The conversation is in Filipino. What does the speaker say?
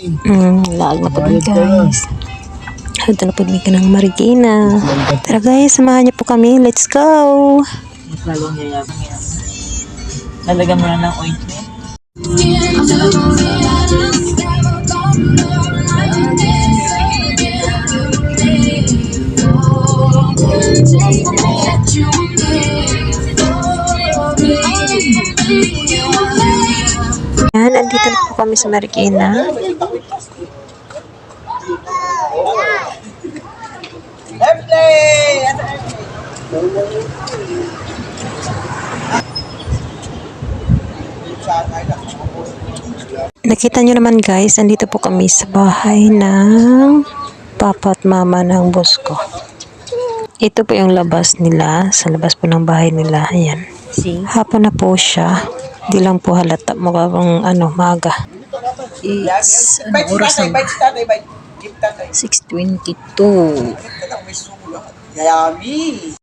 Mm, laag na po mi guys. Ito na po mi ka ng Marikina. Tara guys, samahan niyo po kami. Let's go! Mas lalong yayabang yan. Lalagyan mo na ng ointment. Yan, andito na po kami sa Marikina. Nakita nyo naman guys, andito po kami sa bahay ng papa at mama ng boss ko. Ito po yung labas nila, sa labas po ng bahay nila. Ayan. See? Hapon na po siya. Di lang po halata mukhang ano, maga. It's, ano oras na ba? 6.22. Yayami.